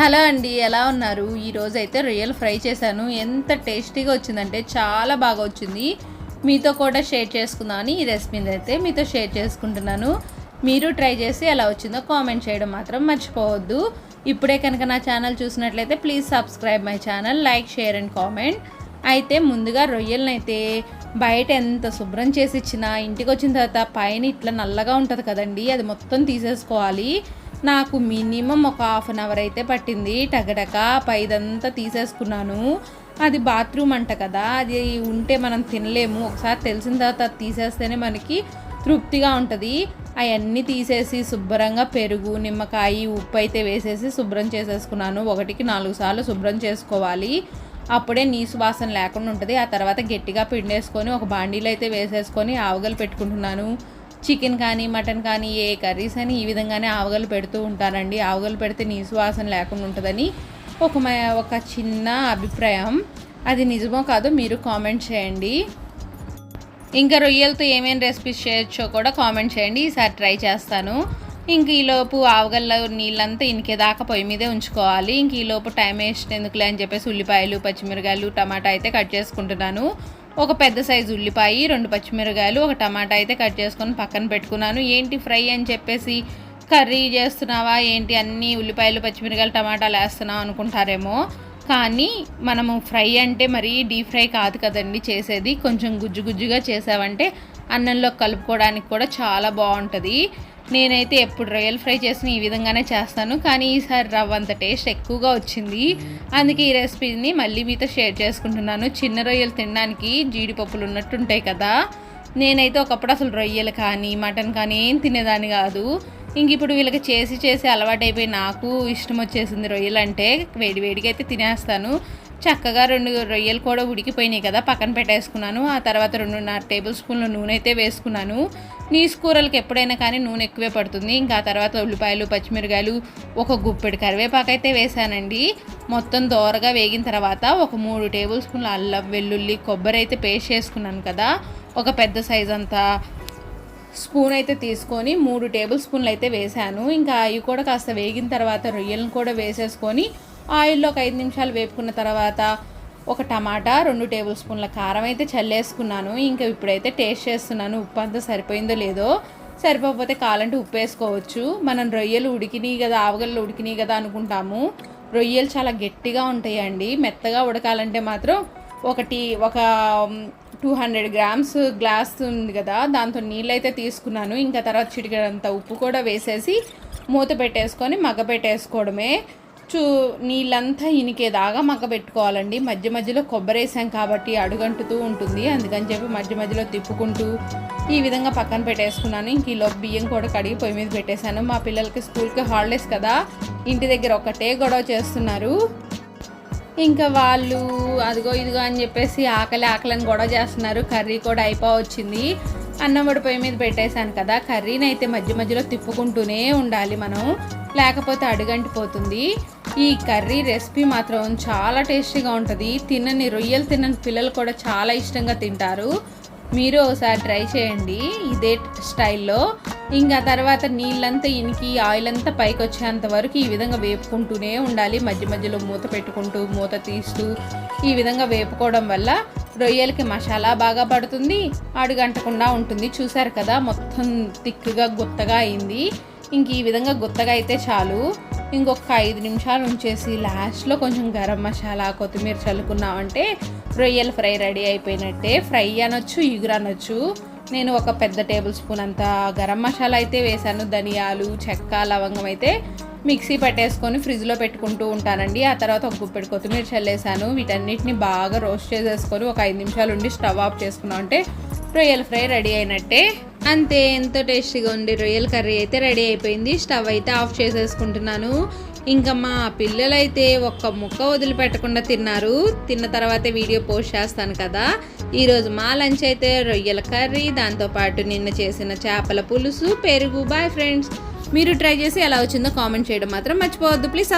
Hello అండి ఎలా ఉన్నారు? ఈరోజైతే రొయ్యలు ఫ్రై చేశాను. ఎంత టేస్టీగా వచ్చిందంటే చాలా బాగా వచ్చింది. మీతో కూడా షేర్ చేసుకుందామని ఈ రెసిపీని అయితే మీతో షేర్ చేసుకుంటున్నాను. మీరు ట్రై చేసి ఎలా వచ్చిందో కామెంట్ చేయడం మాత్రం మర్చిపోవద్దు. ఇప్పుడే కనుక నా ఛానల్ చూసినట్లయితే please subscribe my channel like share and comment. అయితే ముందుగా రొయ్యలను అయితే బయట ఎంత శుభ్రం చేసి ఇచ్చినా ఇంటికి వచ్చిన తర్వాత పైన ఇట్లా నల్లగా ఉంటుంది కదండి అది మొత్తం తీసేసుకోవాలి. నాకు మినిమం ఒక హాఫ్ అన్ అవర్ అయితే పట్టింది. టగటక పైదంతా తీసేసుకున్నాను. అది బాత్రూమ్ అంట కదా అది ఉంటే మనం తినలేము. ఒకసారి తెలిసిన తర్వాత అది తీసేస్తేనే మనకి తృప్తిగా ఉంటుంది. అవన్నీ తీసేసి శుభ్రంగా పెరుగు నిమ్మకాయ ఉప్పు అయితే వేసేసి శుభ్రం చేసేసుకున్నాను. ఒకటికి నాలుగు సార్లు శుభ్రం చేసుకోవాలి. అప్పుడే నీసు వాసన లేకుండా ఉంటుంది. ఆ తర్వాత గట్టిగా పిండేసుకొని ఒక బాండీలో అయితే వేసేసుకొని ఆవగలు పెట్టుకుంటున్నాను. చికెన్ కానీ మటన్ కానీ ఏ కర్రీస్ అని ఈ విధంగానే ఆవగలు పెడుతూ ఉంటానండి ఆవగలు పెడితే నీసు వాసన లేకుండా ఉంటుందని ఒక ఒక చిన్న అభిప్రాయం. అది నిజమో కాదో మీరు కామెంట్ చేయండి. ఇంకా రొయ్యలతో ఏమేమి రెసిపీస్ చేయొచ్చో కూడా కామెంట్ చేయండి. ఈసారి ట్రై చేస్తాను. ఇంక ఈలోపు ఆవగల్ల నీళ్ళంతా ఇనికేదాకా పొయ్యి మీదే ఉంచుకోవాలి. ఇంక ఈలోపు టైం వేస్ట్ ఎందుకులే అని చెప్పేసి ఉల్లిపాయలు పచ్చిమిరకాయలు టమాటా అయితే కట్ చేసుకుంటున్నాను. ఒక పెద్ద సైజు ఉల్లిపాయ రెండు పచ్చిమిరకాయలు ఒక టమాటా అయితే కట్ చేసుకొని పక్కన పెట్టుకున్నాను. ఏంటి ఫ్రై అని చెప్పేసి కర్రీ చేస్తున్నావా? ఏంటి అన్ని ఉల్లిపాయలు పచ్చిమిరకాయలు టమాటాలు వేస్తున్నావు అనుకుంటారేమో. కానీ మనము ఫ్రై అంటే మరీ డీప్ ఫ్రై కాదు కదండి చేసేది. కొంచెం గుజ్జు గుజ్జుగా చేసావంటే అన్నంలో కలుపుకోవడానికి కూడా చాలా బాగుంటుంది. నేనైతే ఎప్పుడు రొయ్యలు ఫ్రై చేసిన ఈ విధంగానే చేస్తాను కానీ ఈసారి రవ్వ అంత టేస్ట్ ఎక్కువగా వచ్చింది. అందుకే ఈ రెసిపీని మళ్ళీ మీతో షేర్ చేసుకుంటున్నాను. చిన్న రొయ్యలు తినడానికి జీడిపప్పులు ఉన్నట్టుంటాయి కదా. నేనైతే ఒకప్పుడు అసలు రొయ్యలు కానీ మటన్ కానీ ఏం తినేదాన్ని కాదు. ఇంక ఇప్పుడు వీళ్ళకి చేసి చేసి అలవాటైపోయి నాకు ఇష్టం వచ్చేసింది రొయ్యలు అంటే వేడి వేడిగా అయితే తినేస్తాను. చక్కగా రెండు రొయ్యలు కూడా ఉడికిపోయినాయి కదా పక్కన పెట్టేసుకున్నాను. ఆ తర్వాత రెండున్నర టేబుల్ స్పూన్ల నూనె అయితే వేసుకున్నాను. నీసు కూరలకు ఎప్పుడైనా కానీ నూనె ఎక్కువే పడుతుంది. ఇంకా ఆ తర్వాత ఉల్లిపాయలు పచ్చిమిరకాయలు ఒక గుప్పెడు కరివేపాకు అయితే వేసానండి. మొత్తం దోరగా వేగిన తర్వాత ఒక మూడు టేబుల్ స్పూన్ల అల్లం వెల్లుల్లి కొబ్బరి అయితే పేస్ట్ చేసుకున్నాను కదా. ఒక పెద్ద సైజ్ అంతా స్పూన్ అయితే తీసుకొని మూడు టేబుల్ స్పూన్లు అయితే వేసాను. ఇంకా అవి కూడా కాస్త వేగిన తర్వాత రొయ్యలను కూడా వేసేసుకొని ఆయిల్లో ఒక ఐదు నిమిషాలు వేపుకున్న తర్వాత ఒక టమాటా రెండు టేబుల్ స్పూన్ల కారం అయితే చల్లేసుకున్నాను. ఇంకా ఇప్పుడైతే టేస్ట్ చేస్తున్నాను. ఉప్పు అంతా సరిపోయిందో లేదో సరిపోకపోతే కాలంటే ఉప్పు వేసుకోవచ్చు. మనం రొయ్యలు ఉడికినాయి కదా ఆవగల్లో ఉడికినాయి కదా అనుకుంటాము. రొయ్యలు చాలా గట్టిగా ఉంటాయండి. మెత్తగా ఉడకాలంటే మాత్రం ఒకటి ఒక టూ హండ్రెడ్ గ్రామ్స్ గ్లాస్ ఉంది కదా దాంతో నీళ్ళు అయితే తీసుకున్నాను. ఇంకా తర్వాత చిటికడంత ఉప్పు కూడా వేసేసి మూత పెట్టేసుకొని మగ్గ పెట్టేసుకోవడమే. చూ నీళ్ళంతా ఇనికేదాగా మగ్గ పెట్టుకోవాలండి మధ్య మధ్యలో కొబ్బరి వేసాం కాబట్టి అడుగంటుతూ ఉంటుంది. అందుకని చెప్పి మధ్య మధ్యలో తిప్పుకుంటూ ఈ విధంగా పక్కన పెట్టేసుకున్నాను. ఇంక ఈలో బియ్యం కూడా కడిగి పొయ్యి మీద పెట్టేశాను. మా పిల్లలకి స్కూల్కి హాలిడేస్ కదా. ఇంటి దగ్గర ఒకటే గొడవ చేస్తున్నారు. ఇంకా వాళ్ళు అదిగో ఇదిగో అని చెప్పేసి ఆకలి ఆకలిని గొడవ చేస్తున్నారు. కర్రీ కూడా అయిపో వచ్చింది అన్నం వడి పొయ్యి మీద పెట్టేశాను కదా. కర్రీని అయితే మధ్య మధ్యలో తిప్పుకుంటూనే ఉండాలి మనం. లేకపోతే అడుగంటిపోతుంది. ఈ కర్రీ రెసిపీ మాత్రం చాలా టేస్టీగా ఉంటుంది. తినని రొయ్యలు తినని పిల్లలు కూడా చాలా ఇష్టంగా తింటారు. మీరు ఒకసారి ట్రై చేయండి ఇదే స్టైల్లో. ఇంకా తర్వాత నీళ్ళంతా ఇనికి ఆయిల్ అంతా పైకి వచ్చేంత వరకు ఈ విధంగా వేపుకుంటూనే ఉండాలి. మధ్య మధ్యలో మూత పెట్టుకుంటూ మూత తీస్తూ ఈ విధంగా వేపుకోవడం వల్ల రొయ్యలకి మసాలా బాగా పడుతుంది అడుగంటకుండా ఉంటుంది. చూసారు కదా మొత్తం తిక్కుగా గుత్తగా అయింది. ఇంక ఈ విధంగా గుత్తగా అయితే చాలు. ఇంకొక ఐదు నిమిషాలు ఉంచేసి లాస్ట్లో కొంచెం గరం మసాలా కొత్తిమీర చల్లుకున్నామంటే రొయ్యల ఫ్రై రెడీ అయిపోయినట్టే. ఫ్రై అనొచ్చు ఇగురు అనొచ్చు. నేను ఒక పెద్ద టేబుల్ స్పూన్ అంత గరం మసాలా అయితే వేసాను ధనియాలు చెక్క లవంగం అయితే మిక్సీ పట్టేసుకొని ఫ్రిడ్జ్లో పెట్టుకుంటూ ఉంటానండి. ఆ తర్వాత ఒక గుప్పెడు కొత్తిమీర చల్లేసాను వీటన్నిటిని బాగా రోస్ట్ చేసేసుకొని ఒక ఐదు నిమిషాలు ఉండి స్టవ్ ఆఫ్ చేసుకున్నాం అంటే రొయ్యల ఫ్రై రెడీ అయినట్టే. అంతే ఎంతో టేస్టీగా ఉండే రొయ్యల కర్రీ అయితే రెడీ అయిపోయింది. స్టవ్ అయితే ఆఫ్ చేసేసుకుంటున్నాను. ఇంకా మా పిల్లలైతే ఒక్క ముక్క వదిలిపెట్టకుండా తిన్నారు. తిన్న తర్వాత వీడియో పోస్ట్ చేస్తాను కదా. ఈరోజు మా లంచ్ అయితే రొయ్యల కర్రీ దాంతోపాటు నిన్న చేసిన చేపల పులుసు పెరుగు. బాయ్ ఫ్రెండ్స్ మీరు ట్రై చేసి ఎలా వచ్చిందో కామెంట్ చేయడం మాత్రం మర్చిపోవద్దు. ప్లీజ్